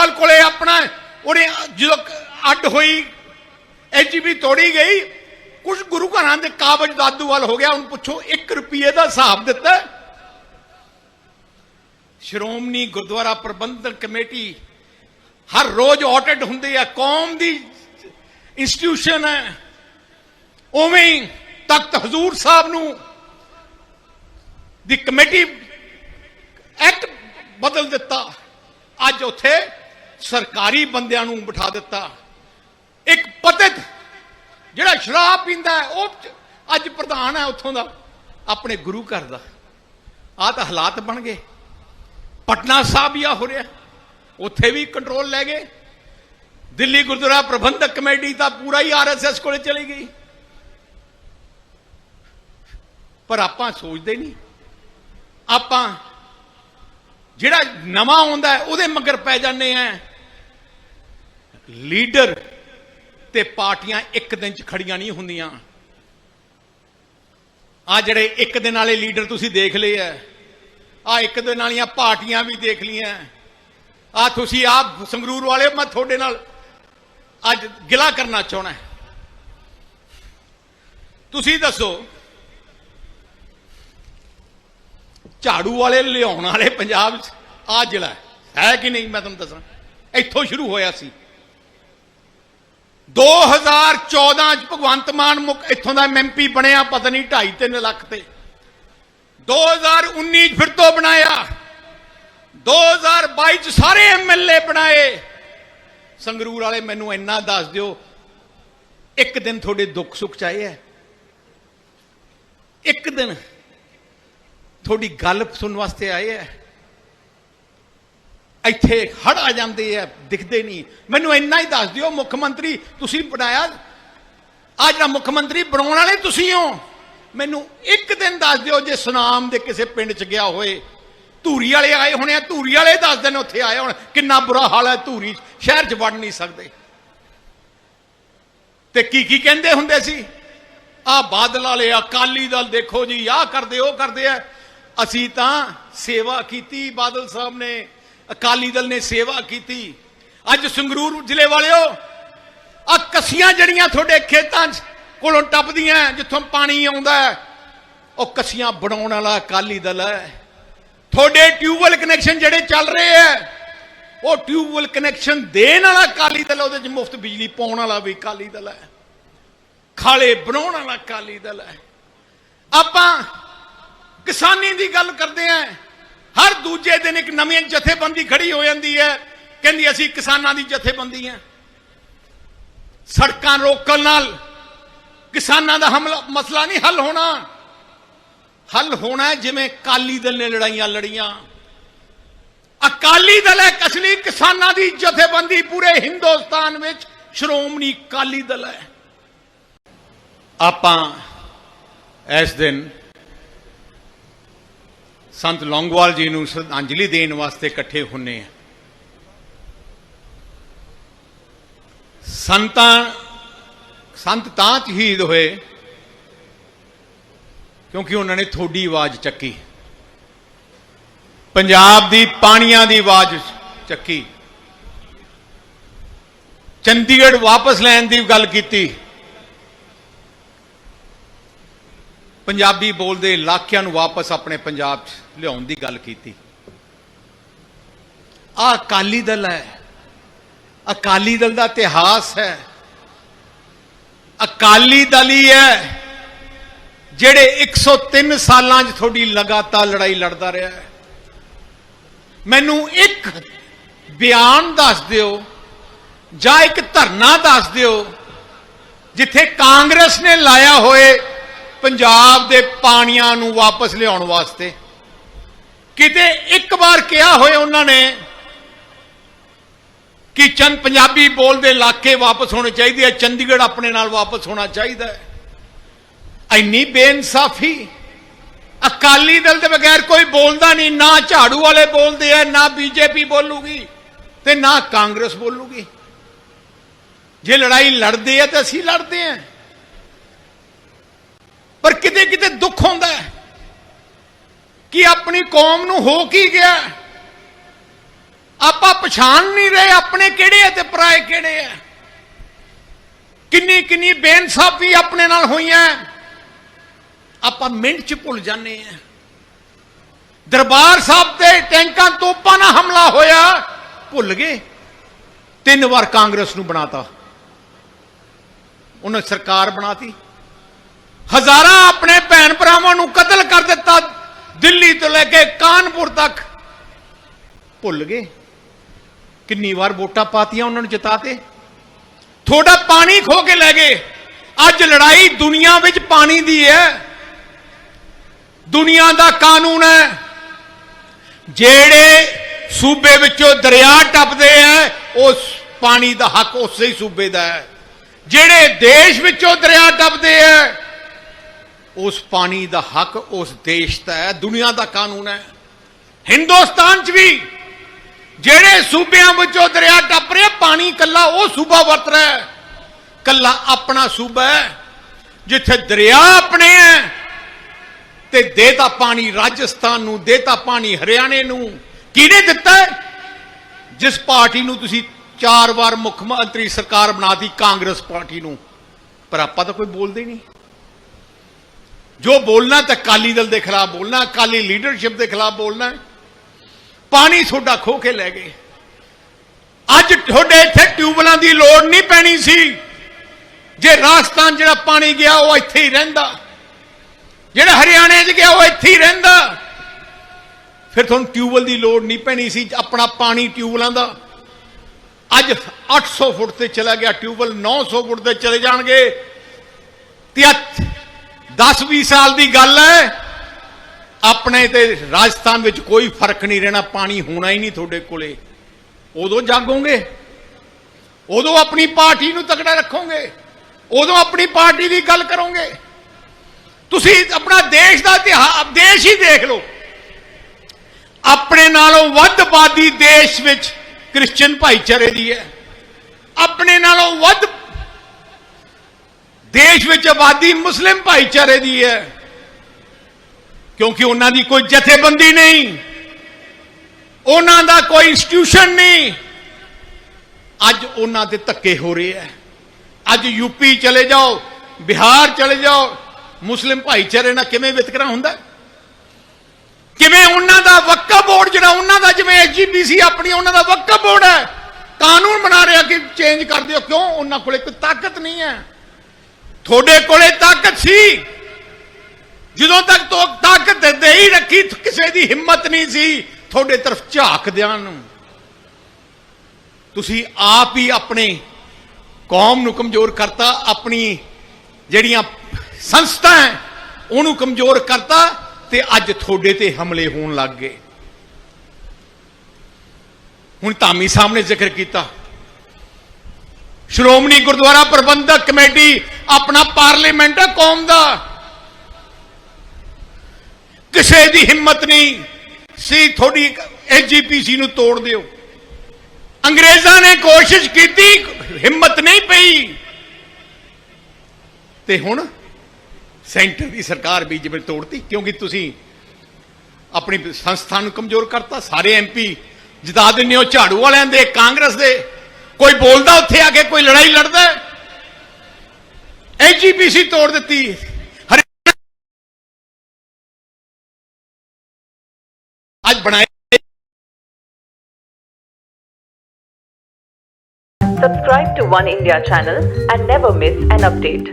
ਦਾਦੂਵਾਲ ਕੋਲੇ ਆਪਣਾ ਉਹਨੇ ਜਦੋਂ ਅੱਡ ਹੋਈ ਐਜੀਬੀ ਤੋੜੀ ਗਈ ਕੁਝ ਗੁਰੂ ਘਰਾਂ ਦੇ ਕਾਬਜ ਦਾਦੂ ਵੱਲ ਹੋ ਗਿਆ ਹੁਣ ਪੁੱਛੋ 1 ਰੁਪਏ ਦਾ ਹਿਸਾਬ ਦਿੱਤਾ। ਸ਼੍ਰੋਮਣੀ ਗੁਰਦੁਆਰਾ ਪ੍ਰਬੰਧਕ ਕਮੇਟੀ ਹਰ ਰੋਜ਼ ਆਡਿਟ ਹੁੰਦੀ ਆ ਕੌਮ ਦੀ ਇੰਸਟੀਟਿਊਸ਼ਨ ਹੈ। ਉਵੇਂ ਤਖਤ ਹਜ਼ੂਰ ਸਾਹਿਬ ਨੂੰ ਦੀ ਕਮੇਟੀ ਐਕਟ ਬਦਲ ਦਿੱਤਾ। ਅੱਜ ਉੱਥੇ ਸਰਕਾਰੀ ਬੰਦਿਆਂ ਨੂੰ ਬਿਠਾ ਦਿੱਤਾ। ਇੱਕ ਪਤਿਤ ਜਿਹੜਾ ਸ਼ਰਾਬ ਪੀਂਦਾ ਉਹ ਅੱਜ ਪ੍ਰਧਾਨ ਹੈ ਉੱਥੋਂ ਦਾ, ਆਪਣੇ ਗੁਰੂ ਘਰ ਦਾ। ਆ ਤਾਂ ਹਾਲਾਤ ਬਣ ਗਏ। ਪਟਨਾ ਸਾਹਿਬ ਹੀ ਆ ਹੋ ਰਿਹਾ। ਉੱਥੇ ਵੀ ਕੰਟਰੋਲ ਲੈ ਗਏ। ਦਿੱਲੀ ਗੁਰਦੁਆਰਾ ਪ੍ਰਬੰਧਕ ਕਮੇਟੀ ਤਾਂ ਪੂਰਾ ਹੀ ਆਰਐਸਐਸ ਕੋਲੇ ਚਲੀ ਗਈ। ਪਰ ਆਪਾਂ ਸੋਚਦੇ ਨਹੀਂ। ਆਪਾਂ ਜਿਹੜਾ ਨਵਾਂ ਆਉਂਦਾ ਉਹਦੇ ਮਗਰ ਪੈ ਜਾਂਦੇ ਆ ਲੀਡਰ ਤੇ ਪਾਰਟੀਆਂ ਇੱਕ ਦਿਨ ਚ ਖੜੀਆਂ ਨਹੀਂ ਹੁੰਦੀਆਂ। ਆ ਜਿਹੜੇ ਇੱਕ ਦਿਨ ਵਾਲੇ ਲੀਡਰ ਤੁਸੀਂ ਦੇਖ ਲਏ ਆ ਆ ਇੱਕ ਦਿਨ ਵਾਲੀਆਂ ਪਾਰਟੀਆਂ ਵੀ ਦੇਖ ਲਈਆਂ ਆ ਤੁਸੀਂ ਆਪ ਸੰਗਰੂਰ ਵਾਲੇ, ਮੈਂ ਤੁਹਾਡੇ ਨਾਲ ਅੱਜ ਗਿਲਾ ਕਰਨਾ ਚਾਹਣਾ ਤੁਸੀਂ ਦੱਸੋ, ਝਾੜੂ ਵਾਲੇ, ਲਿਆਉਣ ਵਾਲੇ ਪੰਜਾਬ 'ਚ ਆ ਜ਼ਿਲ੍ਹਾ ਹੈ ਕਿ ਨਹੀਂ, ਮੈਂ ਤੁਹਾਨੂੰ ਦੱਸਾਂ। ਇੱਥੋਂ ਸ਼ੁਰੂ ਹੋਇਆ ਸੀ। 2014 ਚ ਭਗਵੰਤ ਮਾਨ ਮੁੱਖ ਇੱਥੋਂ ਦਾ ਐਮਪੀ ਬਣਿਆ, ਪਤਾ ਨਹੀਂ 2.5 3 ਲੱਖ ਤੇ। 2019 ਚ ਫਿਰ ਤੋਂ ਬਣਾਇਆ। 2022 ਚ ਸਾਰੇ ਐਮਐਲਏ ਬਣਾਏ। ਸੰਗਰੂਰ ਵਾਲੇ ਮੈਨੂੰ ਇੰਨਾ ਦੱਸ ਦਿਓ, ਇੱਕ ਦਿਨ ਤੁਹਾਡੇ ਦੁੱਖ ਸੁੱਖ ਚਾਹੇ ਹੈ ਇੱਕ ਦਿਨ ਤੁਹਾਡੀ ਗੱਲ ਸੁਣਨ ਵਾਸਤੇ ਆਏ ਹੈ ਇੱਥੇ ਹੜ ਆ ਜਾਂਦੇ ਆ ਦਿਖਦੇ ਨਹੀਂ। ਮੈਨੂੰ ਇੰਨਾ ਹੀ ਦੱਸ ਦਿਓ ਮੁੱਖ ਮੰਤਰੀ ਤੁਸੀਂ ਬਣਾਇਆ? ਆ ਜਿਹੜਾ ਮੁੱਖ ਮੰਤਰੀ ਬਣਾਉਣ ਵਾਲੇ ਤੁਸੀਂ ਹੋ। ਮੈਨੂੰ ਇੱਕ ਦਿਨ ਦੱਸ ਦਿਓ ਜੇ ਸੁਨਾਮ ਦੇ ਕਿਸੇ ਪਿੰਡ 'ਚ ਗਿਆ ਹੋਏ। ਧੂਰੀ ਵਾਲੇ ਆਏ ਹੋਣੇ ਆ ਧੂਰੀ ਵਾਲੇ ਦੱਸ ਦਿਨ ਉੱਥੇ ਆਏ ਹੋਣ। ਕਿੰਨਾ ਬੁਰਾ ਹਾਲ ਹੈ ਧੂਰੀ 'ਚ, ਸ਼ਹਿਰ 'ਚ ਵੜ ਨਹੀਂ ਸਕਦੇ। ਤੇ ਕੀ ਕੀ ਕਹਿੰਦੇ ਹੁੰਦੇ ਸੀ? ਆ ਬਾਦਲ ਵਾਲੇ ਅਕਾਲੀ ਦਲ ਦੇਖੋ ਜੀ ਆਹ ਕਰਦੇ ਉਹ ਕਰਦੇ ਆ। ਅਸੀਂ ਤਾਂ ਸੇਵਾ ਕੀਤੀ ਬਾਦਲ ਸਾਹਿਬ ਨੇ। ਅਕਾਲੀ ਦਲ ਨੇ ਸੇਵਾ ਕੀਤੀ। ਅੱਜ ਸੰਗਰੂਰ ਜ਼ਿਲ੍ਹੇ ਵਾਲਿਓ ਆ ਕਸੀਆਂ ਜਿਹੜੀਆਂ ਤੁਹਾਡੇ ਖੇਤਾਂ 'ਚ ਕੋਲੋਂ ਟੱਪਦੀਆਂ ਜਿੱਥੋਂ ਪਾਣੀ ਆਉਂਦਾ ਉਹ ਕਸੀਆਂ ਬਣਾਉਣ ਵਾਲਾ ਅਕਾਲੀ ਦਲ ਹੈ ਤੁਹਾਡੇ ਟਿਊਬਵੈਲ ਕਨੈਕਸ਼ਨ ਜਿਹੜੇ ਚੱਲ ਰਹੇ ਆ ਉਹ ਟਿਊਬਵੈਲ ਕਨੈਕਸ਼ਨ ਦੇਣ ਵਾਲਾ ਅਕਾਲੀ ਦਲ ਉਹਦੇ 'ਚ ਮੁਫਤ ਬਿਜਲੀ ਪਾਉਣ ਵਾਲਾ ਵੀ ਅਕਾਲੀ ਦਲ ਹੈ ਖਾਲੇ ਬਣਾਉਣ ਵਾਲਾ ਅਕਾਲੀ ਦਲ ਹੈ ਆਪਾਂ ਕਿਸਾਨੀ ਦੀ ਗੱਲ ਕਰਦੇ ਆਂ ਹਰ ਦੂਜੇ ਦਿਨ ਇੱਕ ਨਵੀਂ ਜਥੇਬੰਦੀ ਖੜੀ ਹੋ ਜਾਂਦੀ ਹੈ। ਕਹਿੰਦੀ, ਅਸੀਂ ਕਿਸਾਨਾਂ ਦੀ ਜਥੇਬੰਦੀ ਹੈ। ਸੜਕਾਂ ਰੋਕਣ ਨਾਲ ਕਿਸਾਨਾਂ ਦਾ ਹਮਲਾ, ਮਸਲਾ ਨਹੀਂ ਹੱਲ ਹੋਣਾ। ਹੱਲ ਹੋਣਾ ਜਿਵੇਂ ਕਾਲੀ ਦਲ ਨੇ ਲੜਾਈਆਂ ਲੜੀਆਂ। ਅਕਾਲੀ ਦਲ ਹੈ ਕਸਲੀ ਕਿਸਾਨਾਂ ਦੀ ਜਥੇਬੰਦੀ। ਪੂਰੇ ਹਿੰਦੁਸਤਾਨ ਵਿੱਚ ਸ਼੍ਰੋਮਣੀ ਅਕਾਲੀ ਦਲ ਹੈ। ਆਪਾਂ ਇਸ ਦਿਨ ਸੰਤ ਲੌਂਗਵਾਲ ਜੀ ਨੂੰ ਸ਼ਰਧਾਂਜਲੀ ਦੇਣ ਵਾਸਤੇ ਇਕੱਠੇ ਹੁੰਨੇ ਆ। ਸੰਤਾਂ, ਸੰਤ ਤਾਂ ਸ਼ਹੀਦ ਹੋਏ ਕਿਉਂਕਿ ਉਹਨਾਂ ਨੇ ਥੋੜੀ ਆਵਾਜ਼ ਚੱਕੀ। ਪੰਜਾਬ ਦੀ ਪਾਣੀਆਂ ਦੀ ਆਵਾਜ਼ ਚੱਕੀ। ਚੰਡੀਗੜ੍ਹ ਵਾਪਸ ਲੈਣ ਦੀ ਗੱਲ ਕੀਤੀ। ਪੰਜਾਬੀ ਬੋਲਦੇ ਇਲਾਕਿਆਂ ਨੂੰ ਵਾਪਸ ਆਪਣੇ ਪੰਜਾਬ 'ਚ ਲਿਆਉਣ ਦੀ ਗੱਲ ਕੀਤੀ। ਆ ਅਕਾਲੀ ਦਲ ਹੈ। ਅਕਾਲੀ ਦਲ ਦਾ ਇਤਿਹਾਸ ਹੈ। ਅਕਾਲੀ ਦਲ ਹੀ ਹੈ ਜਿਹੜੇ 103 ਸਾਲਾਂ 'ਚ ਤੁਹਾਡੀ ਲਗਾਤਾਰ ਲੜਾਈ ਲੜਦਾ ਰਿਹਾ ਹੈ। ਮੈਨੂੰ ਇੱਕ ਬਿਆਨ ਦੱਸ ਦਿਓ ਜਾਂ ਇੱਕ ਧਰਨਾ ਦੱਸ ਦਿਓ ਜਿੱਥੇ ਕਾਂਗਰਸ ਨੇ ਲਾਇਆ ਹੋਏ ਪੰਜਾਬ ਦੇ ਪਾਣੀਆਂ ਨੂੰ ਵਾਪਸ ਲਿਆਉਣ ਵਾਸਤੇ। ਕਿਤੇ ਇੱਕ ਵਾਰ ਕਿਹਾ ਹੋਇਆ ਉਹਨਾਂ ਨੇ ਕਿ ਚੰਦ ਪੰਜਾਬੀ ਬੋਲਦੇ ਇਲਾਕੇ ਵਾਪਸ ਹੋਣੇ ਚਾਹੀਦੇ ਆ, ਚੰਡੀਗੜ੍ਹ ਆਪਣੇ ਨਾਲ ਵਾਪਸ ਹੋਣਾ ਚਾਹੀਦਾ ਹੈ। ਇੰਨੀ ਬੇਇਨਸਾਫੀ। ਅਕਾਲੀ ਦਲ ਦੇ ਬਗੈਰ ਕੋਈ ਬੋਲਦਾ ਨਹੀਂ, ਨਾ ਝਾੜੂ ਵਾਲੇ ਬੋਲਦੇ ਆ, ਨਾ ਬੀਜੇਪੀ ਬੋਲੂਗੀ ਤੇ ਨਾ ਕਾਂਗਰਸ ਬੋਲੂਗੀ। ਜੇ ਲੜਾਈ ਲੜਦੇ ਆ ਤਾਂ ਅਸੀਂ ਲੜਦੇ ਆ। ਪਰ ਕਿਤੇ ਕਿਤੇ ਦੁੱਖ ਹੁੰਦਾ ਹੈ ਕਿ ਆਪਣੀ ਕੌਮ ਨੂੰ ਹੋ ਕੀ ਗਿਆ? ਆਪਾਂ ਪਛਾਣ ਨਹੀਂ ਰਹੇ ਆਪਣੇ ਕਿਹੜੇ ਆ ਤੇ ਪਰਾਏ ਕਿਹੜੇ ਆ ਕਿੰਨੀ ਕਿੰਨੀ ਬੇਇਨਸਾਫੀ ਆਪਣੇ ਨਾਲ ਹੋਈਆਂ ਆਪਾਂ ਮਿੰਟ ਚ ਭੁੱਲ ਜਾਂਦੇ ਆ ਦਰਬਾਰ ਸਾਹਿਬ ਤੇ ਟੈਂਕਾਂ ਤੋਪਾਂ ਨਾਲ ਹਮਲਾ ਹੋਇਆ। ਭੁੱਲ ਗਏ। ਤਿੰਨ ਵਾਰ ਕਾਂਗਰਸ ਨੂੰ ਬਣਾਤਾ। ਉਹਨੇ ਸਰਕਾਰ ਬਣਾਤੀ। ਹਜ਼ਾਰਾਂ ਆਪਣੇ ਭੈਣ ਭਰਾਵਾਂ ਨੂੰ ਕਤਲ ਕਰ ਦਿੱਤਾ, ਦਿੱਲੀ ਤੋਂ ਲੈ ਕੇ ਕਾਨਪੁਰ ਤੱਕ। ਭੁੱਲ ਗਏ? ਕਿੰਨੀ ਵਾਰ ਵੋਟਾਂ ਪਾਤੀਆਂ ਉਹਨਾਂ ਨੂੰ ਜਿਤਾਤੇ ਥੋੜਾ ਪਾਣੀ ਖੋ ਕੇ ਲੈ ਗਏ। ਅੱਜ ਲੜਾਈ ਦੁਨੀਆ ਵਿੱਚ ਪਾਣੀ ਦੀ ਹੈ। ਦੁਨੀਆ ਦਾ ਕਾਨੂੰਨ ਹੈ। ਜਿਹੜੇ ਸੂਬੇ ਵਿੱਚੋਂ ਦਰਿਆ ਟੱਪਦੇ ਆ ਉਸ ਪਾਣੀ ਦਾ ਹੱਕ ਉਸੇ ਹੀ ਸੂਬੇ ਦਾ ਹੈ। ਜਿਹੜੇ ਦੇਸ਼ ਵਿੱਚੋਂ ਦਰਿਆ ਟੱਪਦੇ ਆ ਉਸ ਪਾਣੀ ਦਾ ਹੱਕ ਉਸ ਦੇਸ਼ ਦਾ ਹੈ, ਦੁਨੀਆ ਦਾ ਕਾਨੂੰਨ ਹੈ। ਹਿੰਦੁਸਤਾਨ 'ਚ ਵੀ ਜਿਹੜੇ ਸੂਬਿਆਂ ਵਿੱਚੋਂ ਦਰਿਆ ਟੱਪ ਰਿਹਾ, ਪਾਣੀ ਕੱਲਾ ਉਹ ਸੂਬਾ ਵਰਤ ਰਿਹਾ ਹੈ। ਕੱਲਾ ਆਪਣਾ ਸੂਬਾ ਹੈ, ਜਿੱਥੇ ਦਰਿਆ ਆਪਣੇ ਹੈ ਤੇ ਦੇਤਾ ਪਾਣੀ ਰਾਜਸਥਾਨ ਨੂੰ ਦੇਤਾ ਪਾਣੀ ਹਰਿਆਣੇ ਨੂੰ। ਕਿਹਨੇ ਦਿੱਤਾ ਜਿਸ ਪਾਰਟੀ ਨੂੰ ਤੁਸੀਂ ਚਾਰ ਵਾਰ ਮੁੱਖ ਮੰਤਰੀ ਸਰਕਾਰ ਬਣਾਤੀ ਕਾਂਗਰਸ ਪਾਰਟੀ ਨੂੰ। ਪਰ ਆਪਾਂ ਤਾਂ ਕੋਈ ਬੋਲਦੇ ਨਹੀਂ। ਜੋ ਬੋਲਣਾ ਤਾਂ ਅਕਾਲੀ ਦਲ ਦੇ ਖਿਲਾਫ ਬੋਲਣਾ, ਅਕਾਲੀ ਲੀਡਰਸ਼ਿਪ ਦੇ ਖਿਲਾਫ ਬੋਲਣਾ ਪਾਣੀ ਤੁਹਾਡਾ ਖੋ ਕੇ ਲੈ ਗਏ। ਅੱਜ ਤੁਹਾਡੇ ਇੱਥੇ ਟਿਊਬਲਾਂ ਦੀ ਲੋੜ ਨਹੀਂ ਪੈਣੀ ਸੀ। ਜੇ ਰਾਜਸਥਾਨ ਜਿਹੜਾ ਪਾਣੀ ਗਿਆ, ਉਹ ਇੱਥੇ ਹੀ ਰਹਿੰਦਾ। ਜਿਹੜਾ ਹਰਿਆਣੇ 'ਚ ਗਿਆ, ਉਹ ਇੱਥੇ ਹੀ ਰਹਿੰਦਾ। ਫਿਰ ਤੁਹਾਨੂੰ ਟਿਊਬਲ ਦੀ ਲੋੜ ਨਹੀਂ ਪੈਣੀ ਸੀ, ਆਪਣਾ ਪਾਣੀ ਟਿਊਬਲਾਂ ਦਾ। ਅੱਜ 800 ਫੁੱਟ ਤੇ ਚਲਾ ਗਿਆ ਟਿਊਬਲ 900 ਫੁੱਟ ਤੇ ਚਲੇ ਜਾਣਗੇ। ਤੇ 10-20 ਸਾਲ ਦੀ ਗੱਲ ਹੈ। ਆਪਣੇ ਤੇ ਰਾਜਸਥਾਨ ਵਿੱਚ ਕੋਈ ਫ਼ਰਕ ਨਹੀਂ ਰਹਿਣਾ, ਪਾਣੀ ਹੋਣਾ ਹੀ ਨਹੀਂ ਤੁਹਾਡੇ ਕੋਲੇ। ਉਦੋਂ ਜਾਗੋਗੇ। ਉਦੋਂ ਆਪਣੀ ਪਾਰਟੀ ਨੂੰ ਤਕੜਾ ਰੱਖੋਗੇ। ਉਦੋਂ ਆਪਣੀ ਪਾਰਟੀ ਦੀ ਗੱਲ ਕਰੋਗੇ। ਤੁਸੀਂ ਆਪਣਾ ਦੇਸ਼ ਦਾ ਇਤਿਹਾਸ ਦੇਸ਼ ਹੀ ਦੇਖ ਲਓ। ਆਪਣੇ ਨਾਲੋਂ ਵੱਧ ਆਬਾਦੀ ਦੇਸ਼ ਵਿੱਚ ਕ੍ਰਿਸਚੀਅਨ ਭਾਈਚਾਰੇ ਦੀ ਹੈ। ਆਪਣੇ ਨਾਲੋਂ ਵੱਧ ਦੇਸ਼ ਵਿੱਚ ਆਬਾਦੀ ਮੁਸਲਿਮ ਭਾਈਚਾਰੇ ਦੀ ਹੈ। ਕਿਉਂਕਿ ਉਹਨਾਂ ਦੀ ਕੋਈ ਜਥੇਬੰਦੀ ਨਹੀਂ। ਉਹਨਾਂ ਦਾ ਕੋਈ ਇੰਸਟੀਟਿਊਸ਼ਨ ਨਹੀਂ। ਅੱਜ ਉਹਨਾਂ ਦੇ ਧੱਕੇ ਹੋ ਰਹੇ ਹੈ। ਅੱਜ ਯੂਪੀ ਚਲੇ ਜਾਓ, ਬਿਹਾਰ ਚਲੇ ਜਾਓ, ਮੁਸਲਿਮ ਭਾਈਚਾਰੇ ਨਾਲ ਕਿਵੇਂ ਵਿਤਕਰਾ ਹੁੰਦਾ? ਕਿਵੇਂ ਉਹਨਾਂ ਦਾ ਵਕਫ ਬੋਰਡ ਜਿਹੜਾ ਉਹਨਾਂ ਦਾ, ਜਿਵੇਂ ਐਸਜੀਪੀਸੀ ਆਪਣੀ ਉਹਨਾਂ ਦਾ ਵਕਫ ਬੋਰਡ ਹੈ, ਕਾਨੂੰਨ ਬਣਾ ਰਿਹਾ ਕਿ ਚੇਂਜ ਕਰ ਦਿਓ। ਕਿਉਂ? ਉਹਨਾਂ ਕੋਲੇ ਕੋਈ ਤਾਕਤ ਨਹੀਂ ਹੈ। ਤੁਹਾਡੇ ਕੋਲੇ ਤਾਕਤ ਸੀ। ਜਦੋਂ ਤੱਕ ਤੋ ਤਾਕਤ ਦੇ ਹੀ ਰੱਖੀ, ਕਿਸੇ ਦੀ ਹਿੰਮਤ ਨਹੀਂ ਸੀ ਤੁਹਾਡੇ ਤਰਫ ਝਾਕਦਿਆਂ ਨੂੰ। ਤੁਸੀਂ ਆਪ ਹੀ ਆਪਣੇ ਕੌਮ ਨੂੰ ਕਮਜ਼ੋਰ ਕਰਤਾ, ਆਪਣੀ ਜਿਹੜੀਆਂ ਸੰਸਥਾ ਹੈ, ਉਹਨੂੰ ਕਮਜ਼ੋਰ ਕਰਤਾ ਤੇ ਅੱਜ ਤੁਹਾਡੇ ਤੇ ਹਮਲੇ ਹੋਣ ਲੱਗ ਗਏ। ਹੁਣ ਧਾਮੀ ਸਾਹਿਬ ਨੇ ਜ਼ਿਕਰ ਕੀਤਾ। ਸ਼੍ਰੋਮਣੀ ਗੁਰਦੁਆਰਾ ਪ੍ਰਬੰਧਕ ਕਮੇਟੀ ਆਪਣਾ ਪਾਰਲੀਮੈਂਟ ਹੈ ਕੌਮ ਦਾ। ਕਿਸੇ ਦੀ ਹਿੰਮਤ ਨਹੀਂ। ਸੀ ਤੁਹਾਡੀ ਐਸਜੀਪੀਸੀ ਨੂੰ ਤੋੜ ਦਿਓ। ਅੰਗਰੇਜ਼ਾਂ ਨੇ ਕੋਸ਼ਿਸ਼ ਕੀਤੀ, ਹਿੰਮਤ ਨਹੀਂ ਪਈ। ਤੇ ਹੁਣ ਸੈਂਟਰ ਦੀ ਸਰਕਾਰ ਵੀ ਜਿਵੇਂ ਤੋੜਤੀ, ਕਿਉਂਕਿ ਤੁਸੀਂ ਆਪਣੀ ਸੰਸਥਾ ਨੂੰ ਕਮਜ਼ੋਰ ਕਰਤਾ। ਸਾਰੇ ਐਮਪੀ ਜਿਤਾ ਦਿੰਦੇ ਹੋ, ਝਾੜੂ ਵਾਲਿਆਂ ਦੇ, ਕਾਂਗਰਸ ਦੇ। ਕੋਈ ਬੋਲਦਾ ਉੱਥੇ ਆ ਕੇ, ਕੋਈ ਲੜਾਈ ਲੜਦਾ ਐਜੀਪੀਸੀ ਤੋੜ ਦਿੱਤੀ ਹਰਿ- ਅੱਜ ਬਣਾਏ Subscribe to One India channel and never miss an update.